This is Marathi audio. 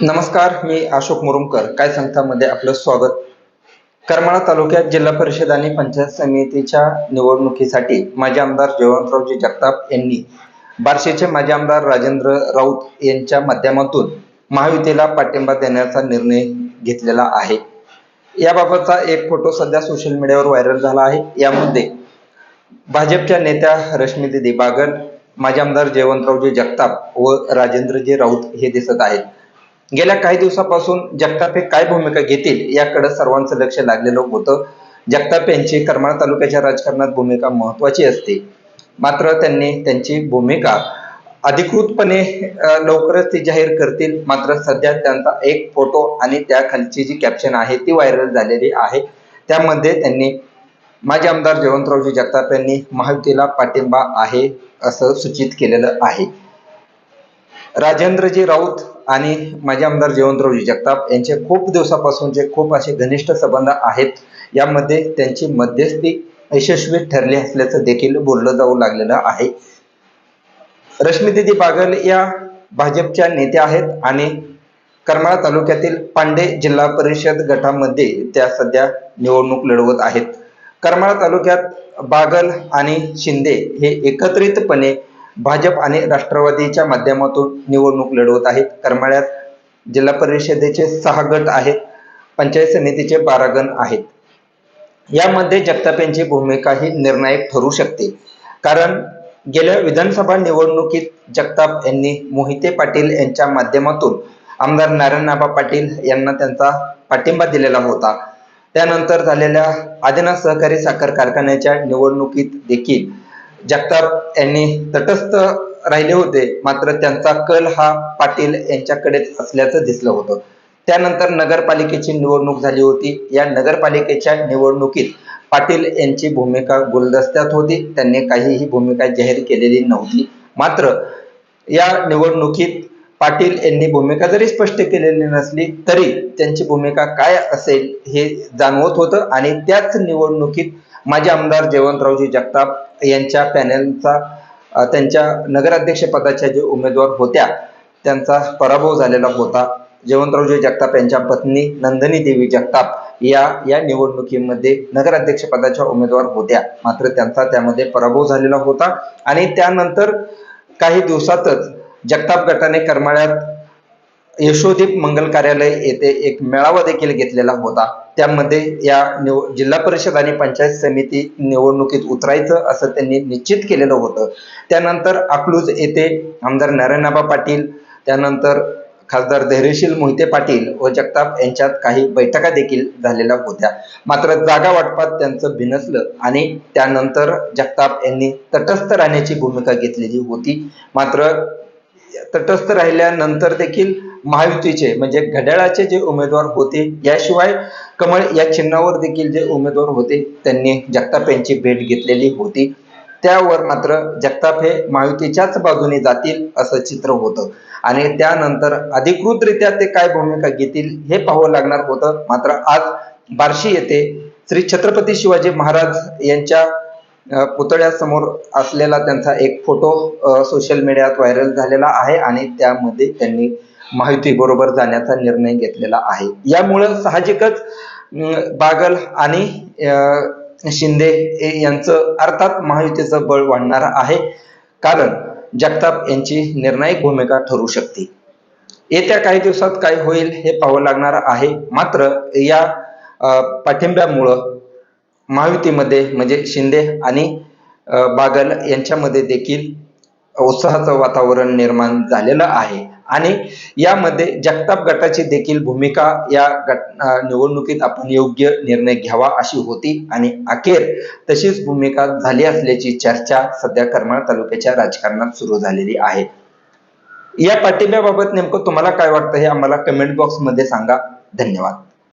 नमस्कार मी अशोक मुरुमकर. काय संस्थामध्ये आपलं स्वागत? करमाळा तालुक्यात जिल्हा परिषद आणि पंचायत समितीच्या निवडणुकीसाठी माजी आमदार जयवंतरावजी जगताप यांनी बार्शीचे माजी आमदार राजेंद्र राऊत यांच्या माध्यमातून महायुतीला पाठिंबा देण्याचा निर्णय घेतलेला आहे. याबाबतचा एक फोटो सध्या सोशल मीडियावर व्हायरल झाला आहे. यामध्ये भाजपच्या नेत्या रश्मी दिदी बागल माजी आमदार जयवंतरावजी जगताप व राजेंद्रजी राऊत हे दिसत आहेत. गेल्या काही दिवसापासून जगताप हे काय भूमिका घेतील याकडे सर्वांचं लक्ष लागलेलं होतं. जगताप यांची करमाळा तालुक्याच्या राजकारणात भूमिका महत्वाची असते. मात्र त्यांनी त्यांची भूमिका अधिकृतपणे लवकरच ती जाहीर करतील. मात्र सध्या त्यांचा एक फोटो आणि त्याखालची जी कॅप्शन आहे ती व्हायरल झालेली आहे. त्यामध्ये त्यांनी माजी आमदार जयवंतरावजी जगताप यांनी महायुतीला पाठिंबा आहे असं सूचित केलेलं आहे. राजेंद्रजी राऊत आणि माजी आमदार जयवंतरावजी जगताप यांचे खूप दिवसापासूनचे खूप असे घनिष्ठ संबंध आहेत यामध्ये त्यांची मध्यस्थी यशस्वी ठरली असल्याचं देखील बोललं जाऊ लागलेलं आहे. रश्मीदिदी बागल या भाजपच्या नेत्या आहेत आणि करमाळा तालुक्यातील पांडे जिल्हा परिषद गटामध्ये त्या सध्या निवडणूक लढवत आहेत. करमाळा तालुक्यात बागल आणि शिंदे हे एकत्रितपणे भाजप आणि राष्ट्रवादीच्या माध्यमातून निवडणूक लढवत आहेत. करमाळ्यात जिल्हा परिषदेचे सहा गट आहेत. पंचायत समितीचे बारा गण आहेत. यामध्ये जगताप यांची भूमिका ही निर्णायक ठरू शकते. कारण गेल्या विधानसभा निवडणुकीत जगताप यांनी मोहिते पाटील यांच्या माध्यमातून आमदार नारायणनाबा पाटील यांना त्यांचा पाठिंबा दिलेला होता. त्यानंतर झालेल्या आदिनाथ सहकारी साखर कारखान्याच्या निवडणुकीत देखील जगताप यांनी तटस्थ राहिले होते. मात्र त्यांचा कल हा पाटील यांच्याकडेच असल्याचं दिसलं होतं. त्यानंतर नगरपालिकेची निवडणूक झाली होती. या नगरपालिकेच्या निवडणुकीत पाटील यांची भूमिका गुलदस्त्यात होती. त्यांनी काहीही भूमिका जाहीर केलेली नव्हती. मात्र या निवडणुकीत पाटील यांनी भूमिका जरी स्पष्ट केलेली नसली तरी त्यांची भूमिका काय असेल हे जाणवत होतं आणि त्याच निवडणुकीत माजी आमदार जयवंतरावजी जगताप यांच्या पॅनलचा त्यांच्या नगराध्यक्षपदाच्या जे उमेदवार होत्या त्यांचा पराभव झालेला होता. जयवंतरावजी जगताप यांच्या पत्नी नंदिनी देवी जगताप या या निवडणुकीमध्ये नगराध्यक्ष पदाच्या उमेदवार होत्या. मात्र त्यांचा त्यामध्ये पराभव झालेला होता. आणि त्यानंतर काही दिवसातच जगताप गटाने करमाळ्यात यशोदीप मंगल कार्यालय येथे एक मेळावा देखील घेतलेला होता. त्यामध्ये या निव जिल्हा परिषद आणि पंचायत समिती निवडणुकीत उतरायचं असं त्यांनी निश्चित केलेलं होतं. त्यानंतर अकलूज येथे आमदार नारायणाबा पाटील त्यानंतर खासदार धैर्यशील मोहिते पाटील व जगताप यांच्यात काही बैठका देखील झालेल्या होत्या. मात्र जागा वाटपात त्यांचं भिनसलं आणि त्यानंतर जगताप यांनी तटस्थ राहण्याची भूमिका घेतलेली होती. मात्र तटस्थ राहिल्यानंतर देखील महायुतीचे म्हणजे घड्याळाचे जे उमेदवार होते याशिवाय कमळ या चिन्हावर देखील जे उमेदवार होते त्यांनी जगताप यांची भेट घेतलेली होती. त्यावर मात्र जगताप हे महायुतीच्याच बाजूने जातील असं चित्र होतं. आणि त्यानंतर अधिकृतरित्या ते काय भूमिका घेतील हे पाहावं लागणार होतं. मात्र आज बार्शी येथे श्री छत्रपती शिवाजी महाराज यांच्या पुतळ्यासमोर असलेला त्यांचा एक फोटो सोशल मीडियात व्हायरल झालेला आहे. आणि त्यामध्ये त्यांनी माहिती बरोबर जाण्याचा निर्णय घेतलेला आहे. यामुळं साहजिकच बागल आणि शिंदे यांचं अर्थात महायुतीचं बळ वाढणार आहे. कारण जगताप यांची निर्णायक भूमिका ठरू शकते. येत्या काही दिवसात काय होईल हे पाहावं लागणार आहे. मात्र या पाठिंब्यामुळं महायुतीमध्ये म्हणजे शिंदे आणि बागल यांच्यामध्ये देखील उत्साहाचं वातावरण निर्माण झालेलं आहे. आणि यामध्ये जगताप गटाची देखील भूमिका या गट निवडणुकीत आपण योग्य निर्णय घ्यावा अशी होती आणि अखेर तशीच भूमिका झाली असल्याची चर्चा सध्या करमाळ तालुक्याच्या राजकारणात सुरू झालेली आहे. या पाठिंब्याबाबत नेमकं तुम्हाला काय वाटतं हे आम्हाला कमेंट बॉक्समध्ये सांगा. धन्यवाद.